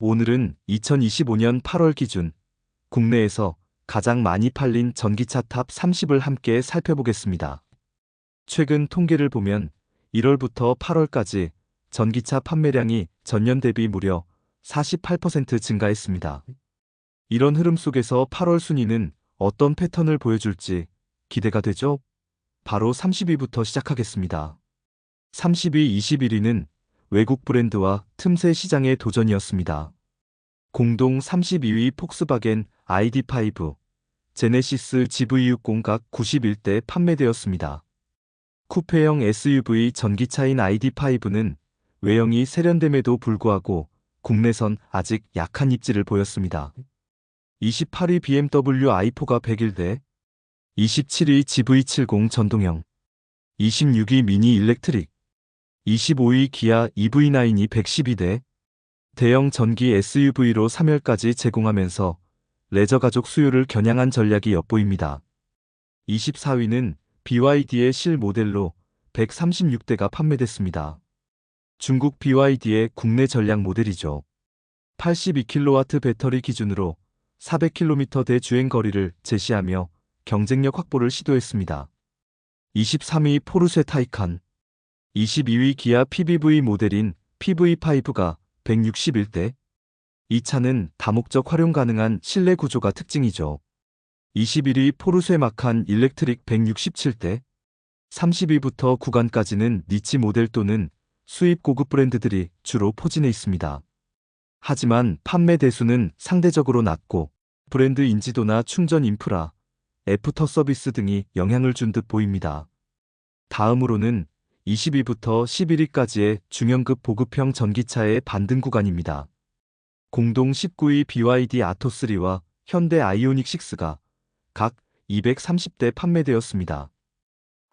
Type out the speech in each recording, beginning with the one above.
오늘은 2025년 8월 기준 국내에서 가장 많이 팔린 전기차 탑 30을 함께 살펴보겠습니다. 최근 통계를 보면 1월부터 8월까지 전기차 판매량이 전년 대비 무려 48% 증가했습니다. 이런 흐름 속에서 8월 순위는 어떤 패턴을 보여줄지 기대가 되죠? 바로 30위부터 시작하겠습니다. 30위, 21위는 외국 브랜드와 틈새 시장의 도전이었습니다. 공동 32위 폭스바겐 ID5, 제네시스 GV60 각 91대 판매되었습니다. 쿠페형 SUV 전기차인 ID5는 외형이 세련됨에도 불구하고 국내선 아직 약한 입지를 보였습니다. 28위 BMW i4가 101대, 27위 GV70 전동형, 26위 미니 일렉트릭, 25위 기아 EV9이 112대, 대형 전기 SUV로 3열까지 제공하면서 레저 가족 수요를 겨냥한 전략이 엿보입니다. 24위는 BYD의 실 모델로 136대가 판매됐습니다. 중국 BYD의 국내 전략 모델이죠. 82kW 배터리 기준으로 400km대 주행 거리를 제시하며 경쟁력 확보를 시도했습니다. 23위 포르쉐 타이칸 22위 기아 PBV 모델인 PV5가 161대 이 차는 다목적 활용 가능한 실내 구조가 특징이죠. 21위 포르쉐 마칸 일렉트릭 167대 30위부터 구간까지는 니치 모델 또는 수입 고급 브랜드들이 주로 포진해 있습니다. 하지만 판매 대수는 상대적으로 낮고 브랜드 인지도나 충전 인프라, 애프터 서비스 등이 영향을 준 듯 보입니다. 다음으로는 20위부터 11위까지의 중형급 보급형 전기차의 반등 구간입니다. 공동 19위 BYD 아토3와 현대 아이오닉 6가 각 230대 판매되었습니다.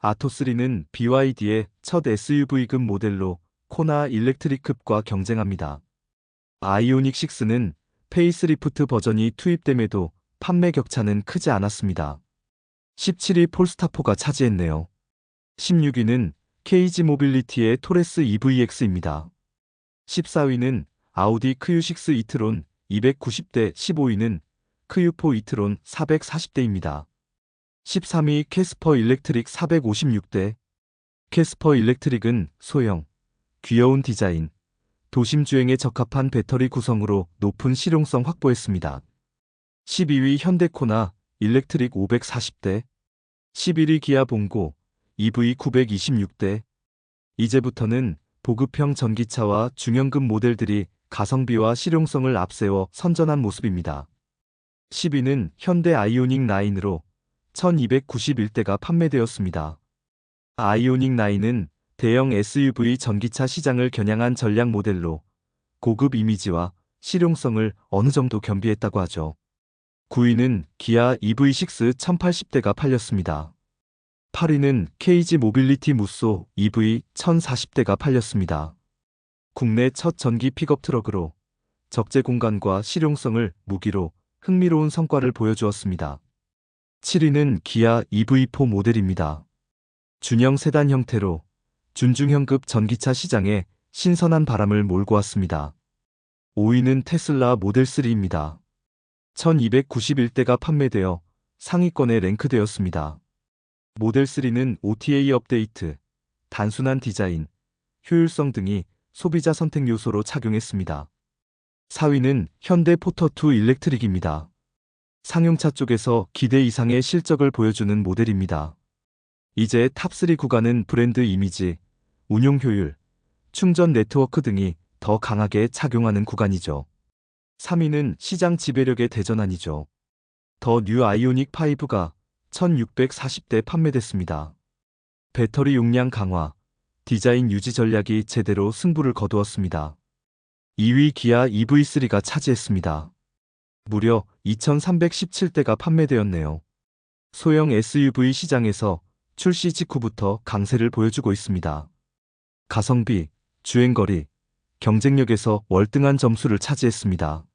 아토3는 BYD의 첫 SUV급 모델로 코나 일렉트리급과 경쟁합니다. 아이오닉 6는 페이스리프트 버전이 투입됨에도 판매 격차는 크지 않았습니다. 17위 폴스타포가 차지했네요. 16위는 KG 모빌리티의 토레스 EVX입니다. 14위는 아우디 크유6 이트론 290대 15위는 크유4 이트론 440대입니다. 13위 캐스퍼 일렉트릭 456대 캐스퍼 일렉트릭은 소형, 귀여운 디자인, 도심 주행에 적합한 배터리 구성으로 높은 실용성 확보했습니다. 12위 현대코나 일렉트릭 540대 11위 기아 봉고 EV 926대 이제부터는 보급형 전기차와 중형급 모델들이 가성비와 실용성을 앞세워 선전한 모습입니다. 10위는 현대 아이오닉 9으로 1291대가 판매되었습니다. 아이오닉 9은 대형 SUV 전기차 시장을 겨냥한 전략 모델로 고급 이미지와 실용성을 어느 정도 겸비했다고 하죠. 9위는 기아 EV6 1080대가 팔렸습니다. 8위는 KG 모빌리티 무쏘 EV 1040대가 팔렸습니다. 국내 첫 전기 픽업 트럭으로 적재 공간과 실용성을 무기로 흥미로운 성과를 보여주었습니다. 7위는 기아 EV4 모델입니다. 준형 세단 형태로 준중형급 전기차 시장에 신선한 바람을 몰고 왔습니다. 5위는 테슬라 모델 3입니다. 1291대가 판매되어 상위권에 랭크되었습니다. 모델 3는 OTA 업데이트, 단순한 디자인, 효율성 등이 소비자 선택 요소로 착용했습니다. 4위는 현대 포터2 일렉트릭입니다. 상용차 쪽에서 기대 이상의 실적을 보여주는 모델입니다. 이제 탑3 구간은 브랜드 이미지, 운용 효율, 충전 네트워크 등이 더 강하게 착용하는 구간이죠. 3위는 시장 지배력의 대전환이죠. 더 뉴 아이오닉 5가 1640대 판매됐습니다. 배터리 용량 강화, 디자인 유지 전략이 제대로 승부를 거두었습니다. 2위 기아 EV3가 차지했습니다. 무려 2317대가 판매되었네요. 소형 SUV 시장에서 출시 직후부터 강세를 보여주고 있습니다. 가성비, 주행거리, 경쟁력에서 월등한 점수를 차지했습니다.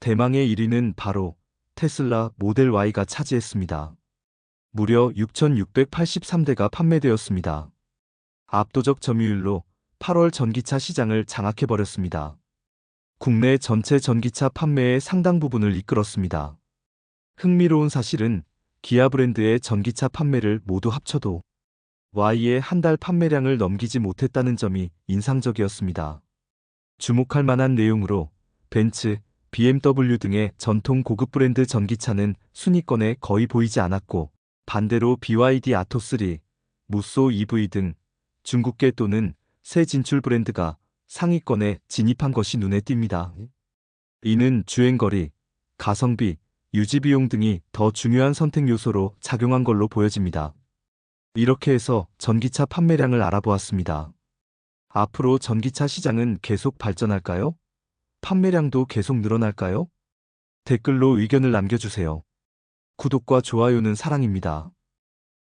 대망의 1위는 바로 테슬라 모델 Y가 차지했습니다. 무려 6,683대가 판매되었습니다. 압도적 점유율로 8월 전기차 시장을 장악해버렸습니다. 국내 전체 전기차 판매의 상당 부분을 이끌었습니다. 흥미로운 사실은 기아 브랜드의 전기차 판매를 모두 합쳐도 Y의 한 달 판매량을 넘기지 못했다는 점이 인상적이었습니다. 주목할 만한 내용으로 벤츠, BMW 등의 전통 고급 브랜드 전기차는 순위권에 거의 보이지 않았고 반대로 BYD 아토3, 무쏘 EV 등 중국계 또는 새 진출 브랜드가 상위권에 진입한 것이 눈에 띕니다. 이는 주행거리, 가성비, 유지비용 등이 더 중요한 선택 요소로 작용한 걸로 보여집니다. 이렇게 해서 전기차 판매량을 알아보았습니다. 앞으로 전기차 시장은 계속 발전할까요? 판매량도 계속 늘어날까요? 댓글로 의견을 남겨주세요. 구독과 좋아요는 사랑입니다.